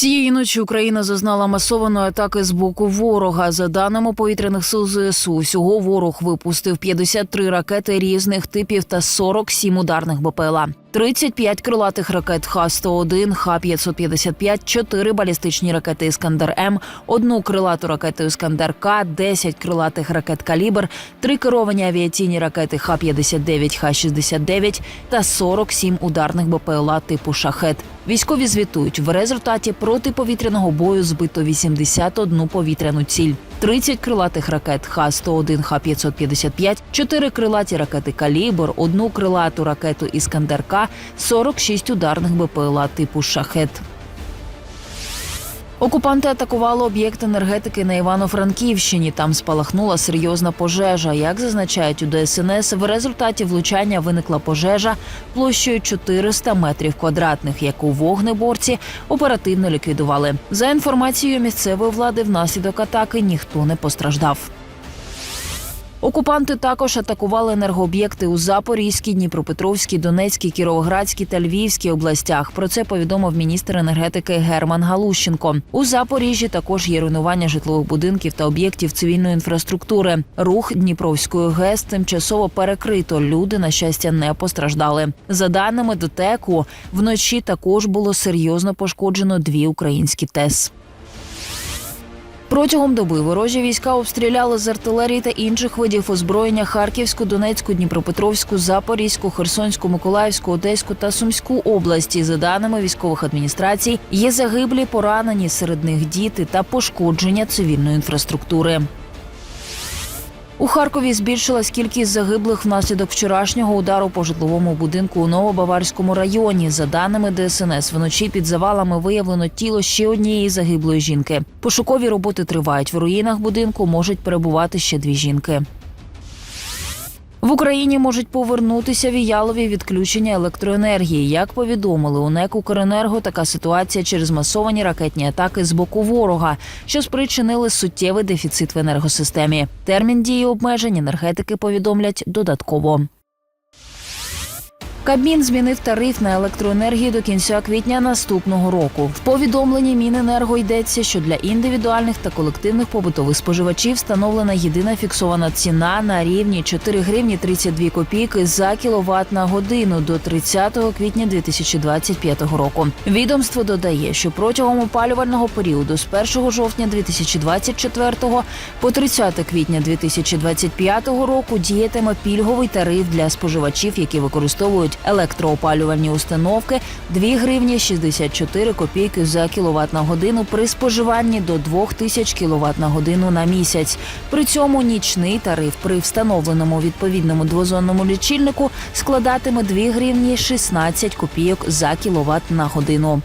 Цієї ночі Україна зазнала масованої атаки з боку ворога. За даними повітряних сил ЗСУ, всього ворог випустив 53 ракети різних типів та 47 ударних БПЛА. 35 крилатих ракет Х-101, Х-555, 4 балістичні ракети «Іскандер М», одну крилату ракету «Іскандер К», 10 крилатих ракет «Калібр», 3 керовані авіаційні ракети Х-59, Х-69 та 47 ударних БПЛА типу «Шахет». Військові звітують, в результаті протиповітряного бою збито 81 повітряну ціль. 30 крилатих ракет Х-101, Х-555, 4 крилаті ракети «Калібр», одну крилату ракету «Іскандер К», 46 ударних БПЛА типу «Шахет». Окупанти атакували об'єкт енергетики на Івано-Франківщині. Там спалахнула серйозна пожежа. Як зазначають у ДСНС, в результаті влучання виникла пожежа площею 400 метрів квадратних, яку вогнеборці оперативно ліквідували. За інформацією місцевої влади, внаслідок атаки ніхто не постраждав. Окупанти також атакували енергооб'єкти у Запорізькій, Дніпропетровській, Донецькій, Кіровоградській та Львівській областях. Про це повідомив міністр енергетики Герман Галущенко. У Запоріжжі також є руйнування житлових будинків та об'єктів цивільної інфраструктури. Рух Дніпровської ГЕС тимчасово перекрито. Люди, на щастя, не постраждали. За даними ДТЕКу, вночі також було серйозно пошкоджено дві українські ТЕС. Протягом доби ворожі війська обстріляли з артилерії та інших видів озброєння Харківську, Донецьку, Дніпропетровську, Запорізьку, Херсонську, Миколаївську, Одеську та Сумську області. За даними військових адміністрацій, є загиблі, поранені серед них діти та пошкодження цивільної інфраструктури. У Харкові збільшилась кількість загиблих внаслідок вчорашнього удару по житловому будинку у Новобаварському районі. За даними ДСНС, вночі під завалами виявлено тіло ще однієї загиблої жінки. Пошукові роботи тривають. В руїнах будинку можуть перебувати ще дві жінки. В Україні можуть повернутися віялові відключення електроенергії. Як повідомили у НЕК «Укренерго», така ситуація через масовані ракетні атаки з боку ворога, що спричинили суттєвий дефіцит в енергосистемі. Термін дії обмежень енергетики повідомлять додатково. Кабмін змінив тариф на електроенергію до кінця квітня наступного року. В повідомленні Міненерго йдеться, що для індивідуальних та колективних побутових споживачів встановлена єдина фіксована ціна на рівні 4 гривні 32 копійки за кіловат на годину до 30 квітня 2025 року. Відомство додає, що протягом опалювального періоду з 1 жовтня 2024 по 30 квітня 2025 року діятиме пільговий тариф для споживачів, які використовують електроопалювальні установки 2 гривні 64 копійки за кіловат на годину при споживанні до 2000 кіловат на годину на місяць. При цьому нічний тариф при встановленому відповідному двозонному лічильнику складатиме 2 гривні 16 копійок за кіловат на годину.